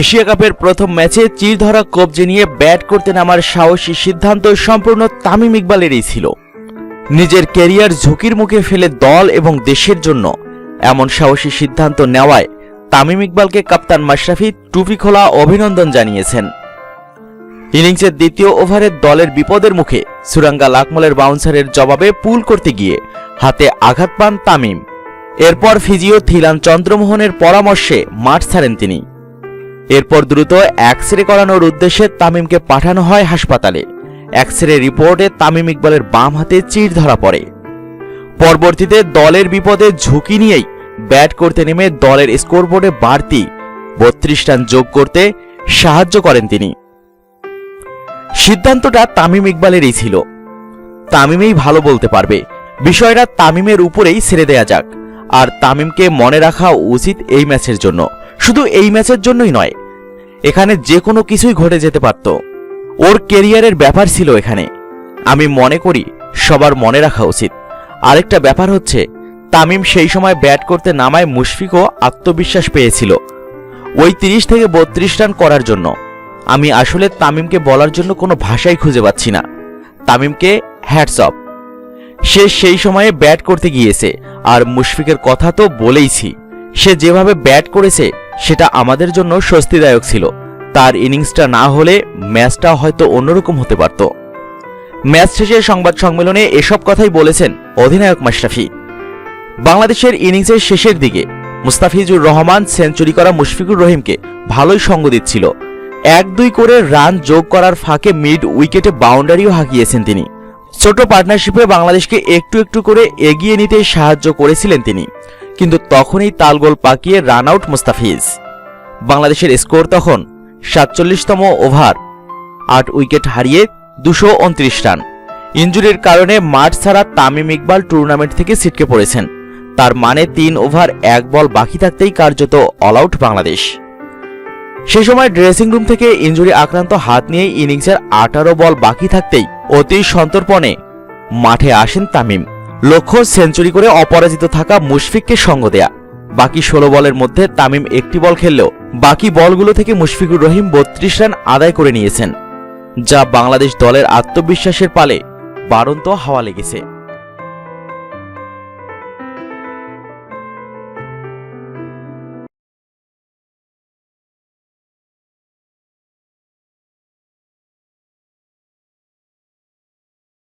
Asia কাপের প্রথম ম্যাচে চিরধরা কবজে নিয়ে ব্যাট করতে নামার সাহসী সিদ্ধান্ত সম্পূর্ণ তামিম ইকবালেরই ছিল। নিজের ক্যারিয়ার ঝুঁকির মুখে ফেলে দল এবং দেশের জন্য এমন সাহসী সিদ্ধান্ত নেওয়ায় তামিম ইকবালকে কাপ্তান মাশরাফি টুপি খোলা অভিনন্দন জানিয়েছেন। ইনিংসের দ্বিতীয় ওভারে দলের বিপদের মুখে সুরাঙ্গা লাকমলের বাউন্সারের জবাবে পুল করতে গিয়ে হাতে আঘাত পান তামিম। এরপর ফিজিও থিলান চন্দ্রমোহনের পরামর্শে মাঠ ছাড়েন তিনি। এরপর দ্রুত এক্স রে করানোর উদ্দেশ্যে তামিমকে পাঠানো হয় হাসপাতালে। এক্স রে রিপোর্টে তামিম ইকবালের বাম হাতে চির ধরা পড়ে। পরবর্তীতে দলের বিপদে ঝুঁকি নিয়েই ব্যাট করতে নেমে দলের স্কোরবোর্ডে বাড়তি বত্রিশ রান যোগ করতে সাহায্য করেন তিনি। সিদ্ধান্তটা তামিম ইকবালেরই ছিল। তামিমেই ভালো বলতে পারবে। বিষয়টা তামিমের উপরেই ছেড়ে দেয়া যাক। আর তামিমকে মনে রাখা উচিত এই ম্যাচের জন্য। শুধু এই ম্যাচের জন্যই নয় এখানে যে কোনো কিছুই ঘটে যেতে পারত। ওর কেরিয়ারের ব্যাপার ছিল এখানে। আমি মনে করি সবার মনে রাখা উচিত। আরেকটা ব্যাপার হচ্ছে, তামিম সেই সময় ব্যাট করতে নামায় মুশফিকও আত্মবিশ্বাস পেয়েছিল। ওই তিরিশ থেকে বত্রিশ রান করার জন্য। আমি আসলে তামিমকে বলার জন্য কোনো ভাষাই খুঁজে পাচ্ছি না। তামিমকে হ্যাটস অফ সে সেই সময়ে ব্যাট করতে গিয়েছে, আর মুশফিকের কথা তো বলেইছি। সে যেভাবে ব্যাট করেছে, সেটা আমাদের জন্য স্বস্তিদায়ক ছিল। তার ইনিংসটা না হলে ম্যাচটা হয়তো অন্যরকম হতে পারত। ম্যাচ শেষে সংবাদ সম্মেলনে এসব কথাই বলেছেন অধিনায়ক মাশরাফি। বাংলাদেশের ইনিংসের শেষের দিকে মুস্তাফিজুর রহমান সেঞ্চুরি করা মুশফিকুর রহিমকে ভালোই সঙ্গ দিচ্ছিল। এক দুই করে রান যোগ করার ফাঁকে মিড উইকেটে বাউন্ডারিও হাঁকিয়েছেন তিনি। ছোট পার্টনারশিপে বাংলাদেশকে একটু একটু করে এগিয়ে নিতে সাহায্য করেছিলেন তিনি, কিন্তু তখনই তালগোল পাকিয়ে রান আউট মুস্তাফিজ। বাংলাদেশের স্কোর তখন সাতচল্লিশতম ওভার। আট উইকেট হারিয়ে দুশো উনত্রিশ রান। ইঞ্জুরির কারণে মাঠ ছাড়া তামিম ইকবাল টুর্নামেন্ট থেকে ছিটকে পড়েছেন। তার মানে তিন ওভার, এক বল বাকি থাকতেই কার্যত অল আউট বাংলাদেশ। সে সময় ড্রেসিং রুম থেকে ইঞ্জুরি আক্রান্ত হাত নিয়ে ইনিংসের আঠারো বল বাকি থাকতেই অতি সন্তর্পণে মাঠে আসেন তামিম। লক্ষ্য সেঞ্চুরি করে অপরাজিত থাকা মুশফিককে সঙ্গ দেয়া। বাকি ষোলো বলের মধ্যে তামিম একটি বল খেললেও বাকি বলগুলো থেকে মুশফিকুর রহিম বত্রিশ রান আদায় করে নিয়েছেন, যা বাংলাদেশ দলের আত্মবিশ্বাসের পালে বাড়ন্ত হাওয়া লেগেছে।